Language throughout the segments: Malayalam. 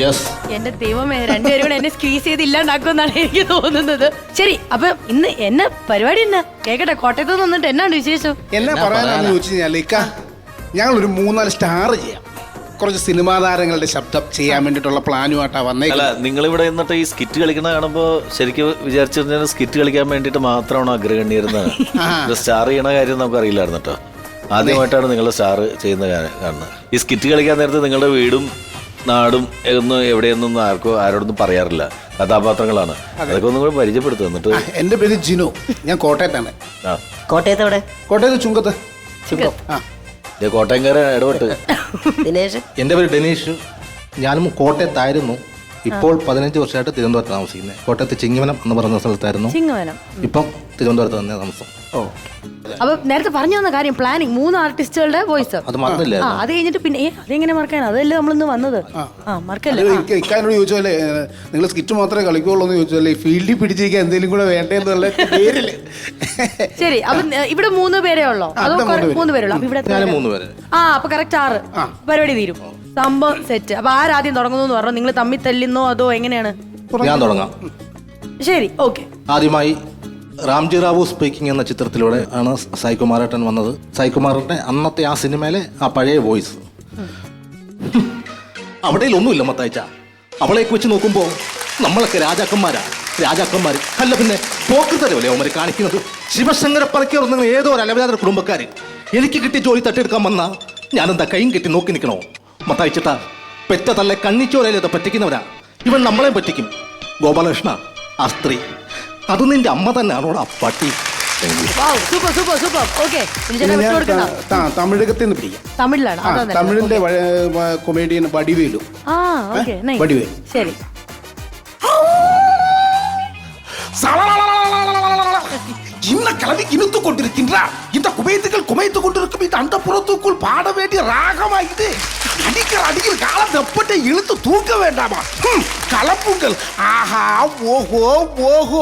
യെസ് എന്റെ ദൈവമേ രണ്ടുപേരും കൂടെ എന്നെ സ്ക്വീസ് ചെയ്ത് ഇല്ലാണ്ടാക്കുമെന്നാണ് എനിക്ക് തോന്നുന്നത്. ശരി അപ്പൊ ഇന്ന് എന്നെ പരിപാടി എന്നാ കേക്കട്ടെ കോട്ടയത്ത് നിന്ന് വന്നിട്ട് എന്നാണ് വിശേഷം? എന്നാ പറയാനാന്ന് പറയാനാ? ചോദിച്ചു കഴിഞ്ഞാൽ ഇക്ക ഞങ്ങളൊരു മൂന്നാൽ സ്റ്റാർ ചെയ്യാം. കുറച്ച് സിനിമാ താരങ്ങളുടെ ശബ്ദം ചെയ്യാൻ വേണ്ടിയിട്ടുള്ള പ്ലാനുമായിട്ടാ അല്ല നിങ്ങൾ ഇവിടെ എന്നിട്ട് ഈ സ്കിറ്റ് കളിക്കുന്ന കാണുമ്പോൾ ശരിക്കും വിചാരിച്ചിരുന്ന സ്കിറ്റ് കളിക്കാൻ വേണ്ടിട്ട് മാത്രമാണ് അഗ്രഗണ്യരുന്നത് ഇത് സ്റ്റാർ ചെയ്യണ കാര്യം നമുക്ക് അറിയില്ലായിരുന്നു കേട്ടോ ആദ്യമായിട്ടാണ് നിങ്ങൾ സ്റ്റാർ ചെയ്യുന്ന കാണുന്നത്. ഈ സ്കിറ്റ് കളിക്കാൻ നേരത്തെ നിങ്ങളുടെ വീടും നാടും എന്ന് എവിടെയെന്നും ആർക്കും ആരോടൊന്നും പറയാറില്ല. കഥാപാത്രങ്ങളാണ്. അതൊക്കെ ഒന്നും കൂടെ പരിചയപ്പെടുത്തുക എന്നിട്ട്. ആ, എന്റെ പേര് ജിനു. ഞാൻ കോട്ടയത്താണ്. ആ. കോട്ടയത്ത് എവിടെ? കോട്ടയത്ത് ചുങ്കത്ത്. ചുങ്കം. ആ. ഇത് കോട്ടയംകാരൻ ഇടപെട്ട്. ദിനേശ്? എന്റെ പേര് ഡെനീഷ്. ഞാനും കോട്ടയത്തായിരുന്നു. ഇപ്പോൾ പതിനഞ്ച് വർഷമായിട്ട് തിരുവനന്തപുരത്ത് താമസിക്കുന്നത്. കോട്ടയത്ത് ചിങ്ങവനം എന്ന് പറയുന്ന സ്ഥലത്തായിരുന്നു. ചിങ്ങവനം. ഇപ്പം തിരുവനന്തപുരത്ത് തന്നെ താമസം. ഓ. അപ്പൊ നേരത്തെ പറഞ്ഞു വന്ന കാര്യം പ്ലാനിങ് മൂന്ന് ആർട്ടിസ്റ്റുകളുടെ വോയിസ് അത് മറന്നില്ല. ആ അത് കഴിഞ്ഞിട്ട് പിന്നെ ഏ അതെങ്ങനെ മറക്കാൻ? അതല്ലേ നമ്മളിന്ന് വന്നത്. ആ. മറക്കല്ലേ? ചോദിച്ചാലേ നിങ്ങൾ സ്കിറ്റ് മാത്രമേ കളിക്കുള്ളൂ എന്ന് ചോദിച്ചാലേ ഈ ഫീൽഡിൽ പിടിച്ചിരിക്കാൻ എന്തെങ്കിലും കൂടെ വേണ്ടേ എന്നുള്ള പേരിൽ. ശരി അപ്പൊ ഏ, ഇവിടെ മൂന്ന് പേരേ ഉള്ളോ? അതോ ഇവിടെ കുറെ- മൂന്ന് മൂന്ന് പേരുള്ളൂ? അപ്പൊ ഇവിടെ എത്ര ഞാൻ പേരാ? മൂന്ന് പേര്. ആ അപ്പൊ കറക്റ്റ് ആറ്. പരിപാടി തീരും. സംഭവം സെറ്റ് അപ്പൊ ആരാദ്യം തുടങ്ങുന്നു എന്ന് പറഞ്ഞു? നിങ്ങൾ തമ്മിൽ തല്ലുന്നോ അതോ എങ്ങനെയാണ്? ഞാൻ തുടങ്ങാം. ശരി ഓക്കെ ആദ്യമായി റാംജി റാവു സ്പീക്കിംഗ് എന്ന ചിത്രത്തിലൂടെ ആണ് സായികുമാരേട്ടൻ വന്നത്. സായികുമാരേട്ടൻ അന്നത്തെ ആ സിനിമയിലെ ആ പഴയ വോയിസ് അവിടെ ഒന്നുമില്ല മത്തായിച്ച. അവളേക്ക് വെച്ച് നോക്കുമ്പോൾ നമ്മളൊക്കെ രാജാക്കന്മാരാ. രാജാക്കന്മാർ അല്ല പിന്നെ പോക്കൃതരല്ലേ അവന്മാർ കാണിക്കുന്നത്? ശിവശങ്കര നിങ്ങൾ ഏതോ ഒരു അലവരാത കുടുംബക്കാര്. എനിക്ക് കിട്ടിയ ജോലി തട്ടിയെടുക്കാൻ വന്ന ഞാനെന്താ കൈയും കെട്ടി നോക്കി നിൽക്കണോ മത്തായി പെറ്റ തല്ലെ കണ്ണിച്ചോരയിലത് പറ്റിക്കുന്നവരാ. ഇവൻ നമ്മളെ പറ്റിക്കും. ഗോപാലകൃഷ്ണ ആ സ്ത്രീ. അത് നിന്റെ അമ്മ തന്നെയാണോ ആ പട്ടി. ഓക്കെ തമിഴിന്റെ കൊമേഡിയൻ വടിവേലു. വടിവേലു. ശരി. கிளவி இழுத்து கொண்டிருக்கின்றார் இந்த குமைத்துகள் குமைத்து கொண்டிருக்கும் இந்த அந்த புறத்துக்குள் பாட வேண்டிய ராகமா இது அடிக்கிற அடிக்கிற காலம் வெப்பட்டை இழுத்து தூக்க வேண்டாமா ஹம், கலப்புங்கள் ஆஹா ஓஹோ ஓஹோ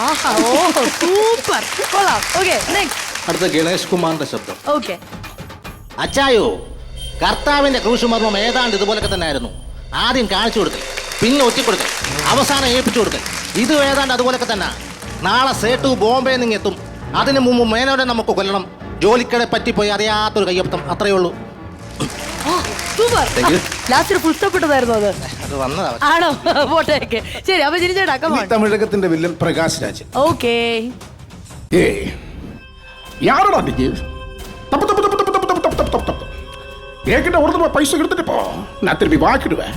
ആഹാ ഓ സൂപ്പർ കൊള്ളാം ഓക്കെ നെക്സ്റ്റ് അടുത്ത ഗണേഷ് കുമാറിന്റെ ശബ്ദം ഓക്കെ അച്ചായോ കർത്താവിന്റെ ക്രൂശുമർമ്മം ഏതാണ്ട് ഇതുപോലൊക്കെ തന്നെ ആയിരുന്നു ആദ്യം കാണിച്ചു കൊടുക്കൽ പിന്നെ ഒറ്റിക്കൊടുക്കൽ അവസാനം ഏൽപ്പിച്ചു കൊടുക്കൽ ഇത് ഏതാണ്ട് അതുപോലൊക്കെ തന്നെ നാളെ സേട്ടു ബോംബെ നിന്ന് എത്തും അതിനു മുമ്പ് മേനോടെ നമുക്ക് കൊല്ലണം ജോലിക്കടെ പറ്റിപ്പോയി അറിയാത്തൊരു കയ്യപ്തം അത്രയേ ഉള്ളൂ super Thank you. Last full stop ഇട്ടതായിരുന്നു അത് അത് വന്നതാ ആണോ പോട്ടേക്ക് ശരി അപ്പൊ ചിരിച്ചേട്ടാ ഈ come on തമിഴകത്തിന്റെ villain Prakash Raj okay ஏய் யாரடா நீ தப்பு தப்பு தப்பு தப்பு தப்பு தப்பு தப்பு தப்பு தப்பு என்கிட்ட ஒரு தடவை பைசா எடுத்துட்டு போ நான் திருப்பி வாக்கிடுவேன்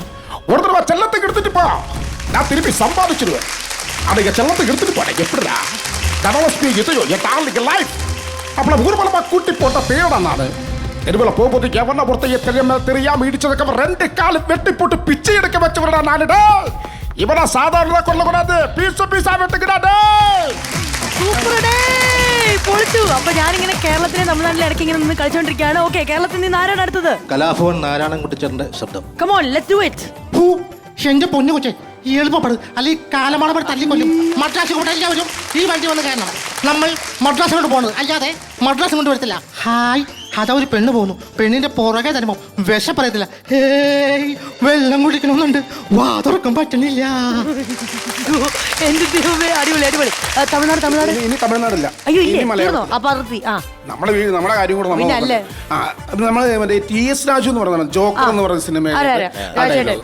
ஒரு தடவை செல்லத்துக்கு எடுத்துட்டு போ நான் திருப்பி சம்பாதிச்சிடுவேன் அதை செல்லத்துக்கு எடுத்துட்டு போனேன் எப்படிடா தனலட்சுமி இதையோ என் டார்லிக்கு லைஃப் அப்பள ஊர்வலமா கூட்டி போட்ட பேரடா நானு தெருவில் போகும்போது எவன ஒருத்தைய தெரியாம தெரியாம இடிச்சதுக்கு ரெண்டு காலு வெட்டி போட்டு பிச்சை எடுக்க வச்சவரடா நானுடா இவனா சாதாரண கொல்லக்கூடாது பீச பீஸா வெட்டுக்கிறாடே സൂപ്പർ ഡേ പൊളിച്ചു അപ്പൊ ഞാനിങ്ങനെ കേരളത്തിലെ തമിഴ്നാട്ടിലെ ഇടയ്ക്ക് ഇങ്ങനെ നിന്ന് കളിച്ചോണ്ടിരിക്കുകയാണ് ഓക്കെ കേരളത്തിൽ നിന്ന് ആരാണ് അടുത്തത് കലാഭവൻ നാരായണൻ കുട്ടിച്ചേട്ടന്റെ ശബ്ദം come on let do it who, എന്റെ പൊന്നു കൊച്ചെ ഈ എളുപ്പപ്പെടു അല്ലെങ്കിൽ കാലമാണപ്പെട് തല്ലിക്കൊല്ലും മദ്രാസ് കൊണ്ട് എല്ലാവരും ഈ വണ്ടി വന്ന് കയറണം. നമ്മൾ മദ്രാസ് കൊണ്ട് പോകുന്നത് അല്ലാതെ മദ്രാസ് കൊണ്ട് വരത്തില്ല. ഹായ്. അതാ ഒരു പെണ്ണ് പോകുന്നു പെണ്ണിന്റെ പുറകെ തരുമ്പോ വിഷം പറയത്തില്ല ഹേയ് വെള്ളം കുടിക്കണമെന്നുണ്ട്. വാ തുറക്കാൻ പറ്റണില്ല. എന്ത് ദൈവമേ അടിപൊളി അടിപൊളി. ആ, തമിഴ്നാട് തമിഴ്നാട്? ഇനി- ഇനി തമിഴ്നാടില്ല. അയ്യോ ഇല്ലേ. ഇനി തീർന്നോ? മലയാളം അപ്പൊ അതിർത്തി ആ. നമ്മുടെ വീട് നമ്മുടെ കാര്യം കൂടെ നമ്മൾ പിന്നെ അല്ലേ? നോക്കണം. ആ അത് നമ്മൾ മറ്റേ ടി എസ് രാജു എന്ന് പറയുന്നത് ജോക്കർ എന്ന് പറഞ്ഞ സിനിമ ആരാ, ആരാ? രാജേട്ടൻ.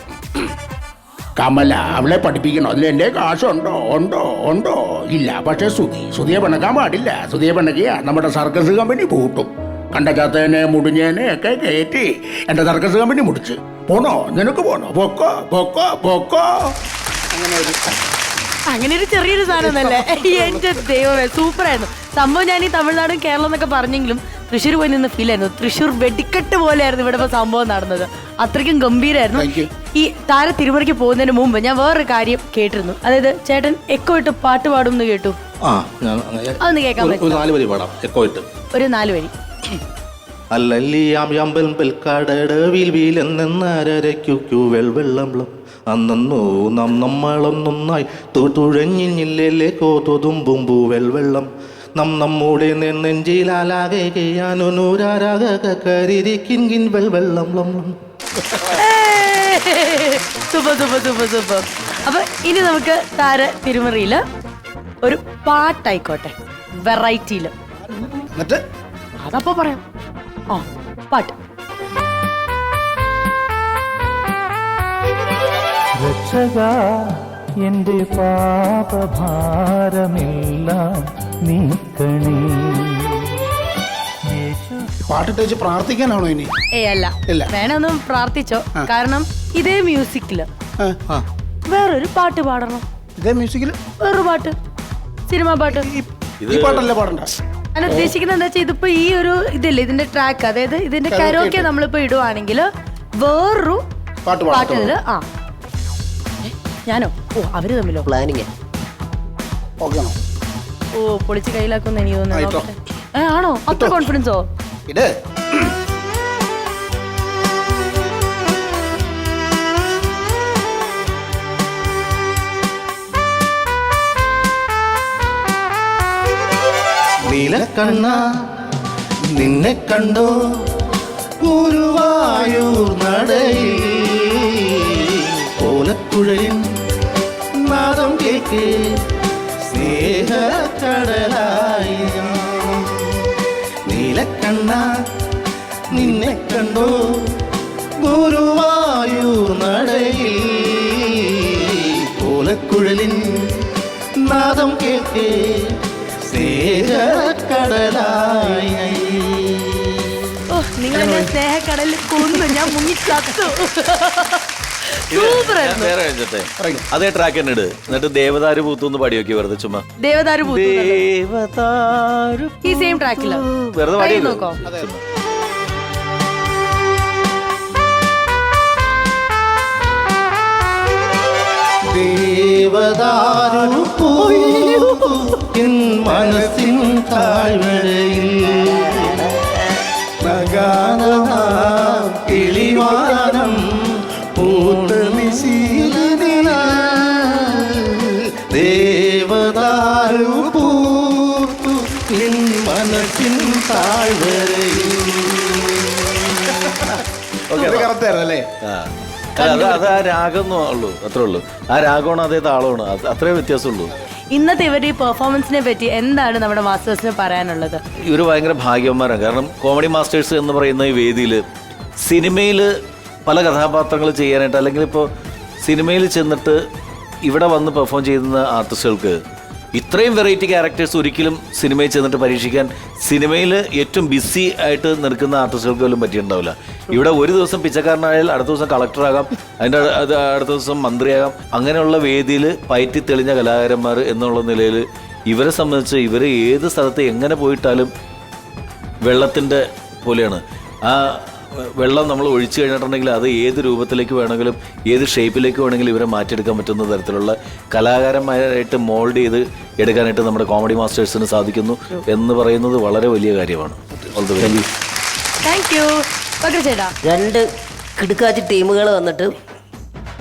കമല അവളെ പഠിപ്പിക്കണോ. അതിൽ എന്റെ കാശുണ്ടോ? ഉണ്ടോ? ഉണ്ടോ? ഇല്ല. പക്ഷെ സുധി സുധിയെ പിണക്കാൻ പാടില്ല. സുധിയെ പിണക്കിയ നമ്മുടെ സർക്കസ് കമ്പനി പൂട്ടും. കണ്ട മുടിഞ്ഞേനെ ഒക്കെ കയറ്റി എന്റെ സർക്കസ് കമ്പനി മുടിച്ച്. പോണോ? നിനക്ക് പോണോ? പൊക്കോ? പൊക്കോ? പൊക്കോ? അങ്ങനെ ഒരു അങ്ങനെ ഒരു ചെറിയൊരു സാധനം അല്ലേ എന്റെ ദൈവമേ സൂപ്പർ ആയിരുന്നു സംഭവം ഞാൻ ഈ തമിഴ്നാടും കേരളം എന്നൊക്കെ പറഞ്ഞെങ്കിലും തൃശ്ശൂർ പോയി നിന്ന് ഫീൽ ആയിരുന്നു. തൃശ്ശൂർ വെടിക്കെട്ട് പോലെയായിരുന്നു ഇവിടെ സംഭവം നടന്നത്. അത്രയ്ക്കും ഗംഭീരായിരുന്നു. ഈ താര തിരുമുറയ്ക്ക് പോകുന്നതിന് മുമ്പ് ഞാൻ വേറൊരു കാര്യം കേട്ടിരുന്നു. അതായത് ചേട്ടൻ എക്കോ ഇട്ട് പാട്ട് പാടും എന്ന് കേട്ടു അതൊന്ന് കേൾക്കാൻ ഒരു- ഒരു നാല് വരി അല്ലല്ലിയാം യമ്പൽ വെള്ളം. അന്നു നാം നമ്മളൊന്നൊന്നായി തുഴഞ്ഞില്ലേ കോതുമ്പും പൂവൽ വെള്ളം. നം നമ്മുടെ നെഞ്ചിലാലാകെ കരുതിക്കിൻ വെള്ളം സൂപ്പർ സൂപ്പർ സൂപ്പർ സൂപ്പർ അപ്പൊ ഇനി നമുക്ക് താര തിരുമറിയിൽ ഒരു പാട്ടായിക്കോട്ടെ. വെറൈറ്റിയിൽ. എന്നിട്ട്? അതപ്പോ പറയാം. ആ പാട്ട്. രക്ഷക എന്റെ പാപഭാരമെല്ലാം നീക്കണേ. യേശു പാട്ടിട്ട് പ്രാർത്ഥിക്കാനാണോ ഇനി? ഏ അല്ല. ഇല്ല. വേണമെന്നും പ്രാർത്ഥിച്ചോ. കാരണം ഇതേ മ്യൂസിക്കിൽ ആ, ആ. വേറൊരു പാട്ട് പാടണം. ഇതേ മ്യൂസിക്കിൽ? വേറൊരു പാട്ട്. സിനിമ പാട്ട്. ഈ പാട്ടല്ലേ പാടണ്ട? ഞാൻ ഉദ്ദേശിക്കുന്നത് എന്താ വെച്ചാൽ ഇതിപ്പോ ഈ ഒരു ഇതില്ല ഇതിന്റെ ട്രാക്ക് അതായത് ഇതിന്റെ കരോക്കെ. നമ്മളിപ്പോ ഇടുവാണെങ്കിൽ വേറൊരു. പാട്ടിൽ ആ. ഞാനോ? ഓ അവർ തമ്മിലോ? പ്ലാനിങ് ഓ പൊളിച്ച് കയ്യിലാക്കുമെന്ന് എനിക്ക് തോന്നുന്നു. ഏ, ആണോ? അത്ര കോൺഫിഡൻസോ ഇട് നീലക്കണ്ണ നിന്നെ കണ്ടോ? ഗുരുവായൂർ നടയിൽ. കേക്ക് സ്നേഹക്കടലായി നീലക്കണ്ണ നിന്നെ കണ്ടോ ഗുരുവായൂർ നടയിൽ. കോലക്കുഴലിൻ നാദം കേക്ക് സ്നേഹക്കടലായി. നിങ്ങൾ സ്നേഹക്കടലിൽ കൊന്നു. ഞാൻ മുങ്ങി ചത്തു. സൂപ്പർ ആയിരുന്നു. വേറെ കഴിഞ്ഞിട്ടെ അതേ ട്രാക്ക് തന്നെ ഇട്. എന്നിട്ട് ദേവദാരു പൂത്തുന്ന് പാടി നോക്കി വെറുതെ ചുമ്മാ? ദേവദാരു പൂത്തു ദേവദാരു ഈ സെയിം ട്രാക്കിൽ വെറുതെ പാടി നോക്ക്. ദേവദാരു പോയി മനസ്സിൻ താഴ്വരയിൽ പൂത്തു നിൻ മനസ്സിൻ താഴ്വരയിൽ. ആ. അത് അത് ആ രാഗം ഉള്ളൂ അത്രേ ഉള്ളൂ. ആ രാഗമാണ് അതേ താളമാണ് അത്രേ വ്യത്യാസമുള്ളൂ. ഇന്നത്തെ ഇവരുടെ ഈ പെർഫോമൻസിനെ പറ്റി എന്താണ് നമ്മുടെ മാസ്റ്റേഴ്സിന് പറയാനുള്ളത്? ഇവർ ഭയങ്കര ഭാഗ്യവന്മാരാണ്. കാരണം കോമഡി മാസ്റ്റേഴ്സ് എന്ന് പറയുന്ന ഈ വേദിയിൽ സിനിമയിൽ പല കഥാപാത്രങ്ങൾ ചെയ്യാനായിട്ട് അല്ലെങ്കിൽ ഇപ്പോൾ സിനിമയിൽ ചെന്നിട്ട് ഇവിടെ വന്ന് പെർഫോം ചെയ്യുന്ന ആർട്ടിസ്റ്റുകൾക്ക് ഇത്രയും വെറൈറ്റി ക്യാരക്ടേഴ്സ് ഒരിക്കലും സിനിമയിൽ ചെന്നിട്ട് പരീക്ഷിക്കാൻ സിനിമയിൽ ഏറ്റവും ബിസി ആയിട്ട് നിൽക്കുന്ന ആർട്ടിസ്റ്റുകൾക്ക് പോലും പറ്റിയിട്ടുണ്ടാവില്ല. ഇവിടെ ഒരു ദിവസം പിച്ചക്കാരനായാൽ അടുത്ത ദിവസം കളക്ടറാകാം അതിന്റെ അത് അടുത്ത ദിവസം മന്ത്രിയാകാം. അങ്ങനെയുള്ള വേദിയിൽ പയറ്റി തെളിഞ്ഞ കലാകാരന്മാർ എന്നുള്ള നിലയിൽ ഇവരെ സംബന്ധിച്ച് ഇവർ ഏത് സ്ഥലത്ത് എങ്ങനെ പോയിട്ടാലും വെള്ളത്തിന്റെ പോലെയാണ്. ആ വെള്ളം നമ്മൾ ഒഴിച്ചു കഴിഞ്ഞിട്ടുണ്ടെങ്കിൽ അത് ഏത് രൂപത്തിലേക്ക് വേണമെങ്കിലും ഏത് ഷേപ്പിലേക്ക് വേണമെങ്കിലും ഇവരെ മാറ്റിയെടുക്കാൻ പറ്റുന്ന തരത്തിലുള്ള കലാകാരന്മാരായിട്ട് മോൾഡ് ചെയ്ത് എടുക്കാനായിട്ട് നമ്മുടെ കോമഡി മാസ്റ്റേഴ്സിന് സാധിക്കുന്നു എന്ന് പറയുന്നത് വളരെ വലിയ കാര്യമാണ്. രണ്ട് കിടുക്കാച്ചി ടീമുകൾ വന്നിട്ട്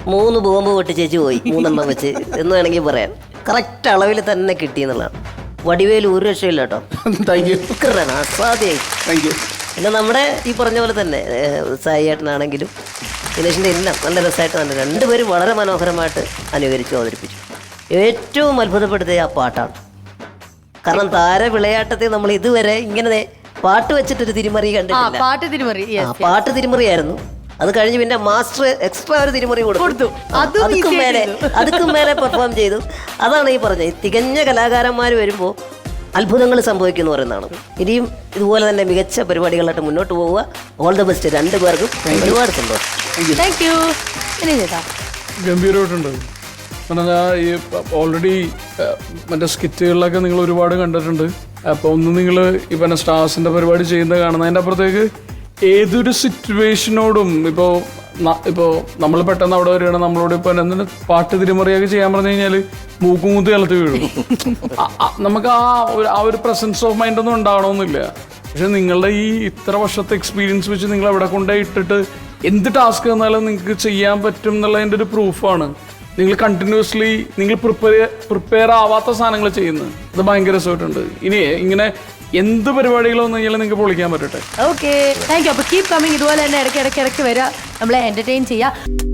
മൂന്ന് ബോംബ് പൊട്ടിച്ചേച്ച് പോയി മൂന്നെണ്ണം വെച്ച് എന്ന് വേണമെങ്കിൽ പറയാം. കറക്റ്റ് അളവിൽ തന്നെ കിട്ടി എന്നുള്ളതാണ്. വടിവേൽ ഒരു രക്ഷയില്ല കേട്ടോ. താങ്ക് യു ഉഗ്രനാണ് അസാധ്യമായി താങ്ക് യു പിന്നെ നമ്മുടെ ഈ പറഞ്ഞ പോലെ തന്നെ സായിട്ടാണെങ്കിലും സായി ഏട്ടനാണെങ്കിലും ദിനേശിന്റെ എല്ലാം നല്ല രസമായിട്ട് നല്ല രണ്ടുപേരും വളരെ മനോഹരമായിട്ട് അനുകരിച്ചു അവതരിപ്പിച്ചു. ഏറ്റവും അത്ഭുതപ്പെടുത്തിയ ആ പാട്ടാണ്. കാരണം താര വിളയാട്ടത്തെ നമ്മൾ ഇതുവരെ ഇങ്ങനെ പാട്ട് വെച്ചിട്ടൊരു തിരിമറി കണ്ടിട്ടില്ല. പാട്ട് തിരിമറി. പാട്ട് തിരിമറിയായിരുന്നു. അത് കഴിഞ്ഞ് പിന്നെ മാസ്റ്റർ എക്സ്ട്രാ ഒരു തിരിമറി കൊടുത്തു. അതുക്കും മേലെ അതുക്കും മേലെ പെർഫോം ചെയ്തു. അതാണ് ഈ പറഞ്ഞത്. തികഞ്ഞ കലാകാരന്മാർ വരുമ്പോൾ അത്ഭുതങ്ങൾ സംഭവിക്കുന്നു പറയുന്നതാണ്. ഇനിയും ഇതുപോലെ തന്നെ മികച്ച പരിപാടികളായിട്ട് മുന്നോട്ട് പോവുക. ഓൾ ദ ബെസ്റ്റ് രണ്ടു പേർക്കും ഒരുപാട് സന്തോഷം. താങ്ക് യു ഇനി ചേട്ടാ ഗംഭീരമായിട്ടുണ്ട് കാരണം ഈ ഓൾറെഡി മറ്റേ സ്കിറ്റുകളിലൊക്കെ നിങ്ങൾ ഒരുപാട് കണ്ടിട്ടുണ്ട്. അപ്പോൾ ഒന്ന് നിങ്ങൾ ഈ പറഞ്ഞ സ്റ്റാർസിന്റെ പരിപാടി ചെയ്യുന്നത് കാണുന്നതിന്റെ അപ്പുറത്തേക്ക് ഏതൊരു സിറ്റുവേഷനോടും ഇപ്പോൾ ഇപ്പോൾ നമ്മൾ പെട്ടെന്ന് അവിടെ വരികയാണ് നമ്മളോട് ഇപ്പോൾ എന്തെങ്കിലും പാട്ട് തിരിമറിയൊക്കെ ചെയ്യാൻ പറഞ്ഞു കഴിഞ്ഞാൽ മൂക്കും കുത്തി കലത്ത് വീഴും. നമുക്ക് ആ ഒരു ആ ഒരു പ്രസൻസ് ഓഫ് മൈൻഡ് ഒന്നും ഉണ്ടാവണമെന്നില്ല. പക്ഷെ നിങ്ങളുടെ ഈ ഇത്ര വർഷത്തെ എക്സ്പീരിയൻസ് വെച്ച് നിങ്ങൾ അവിടെ കൊണ്ടുപോയി ഇട്ടിട്ട് എന്ത് ടാസ്ക് തന്നാലും നിങ്ങൾക്ക് ചെയ്യാൻ പറ്റും എന്നുള്ളതിന്റെ ഒരു പ്രൂഫാണ് നിങ്ങൾ കണ്ടിന്യൂസ്ലി നിങ്ങൾ പ്രിപ്പയർ പ്രിപ്പയർ ആവാത്ത സാധനങ്ങൾ ചെയ്യുന്നത്. അത് ഭയങ്കര രസമായിട്ടുണ്ട്. ഇനി ഇങ്ങനെ എന്ത് പരിപാടികൾ വന്നു കഴിഞ്ഞാലും നിങ്ങൾക്ക് പൊളിക്കാൻ പറ്റട്ടെ? ഓക്കെ താങ്ക് യു അപ്പൊ കീപ് കമ്മിങ് ഇതുപോലെ തന്നെ ഇടയ്ക്ക് ഇടയ്ക്ക് ഇടയ്ക്ക് വരിക. നമ്മളെ എന്റർടൈൻ ചെയ്യുക.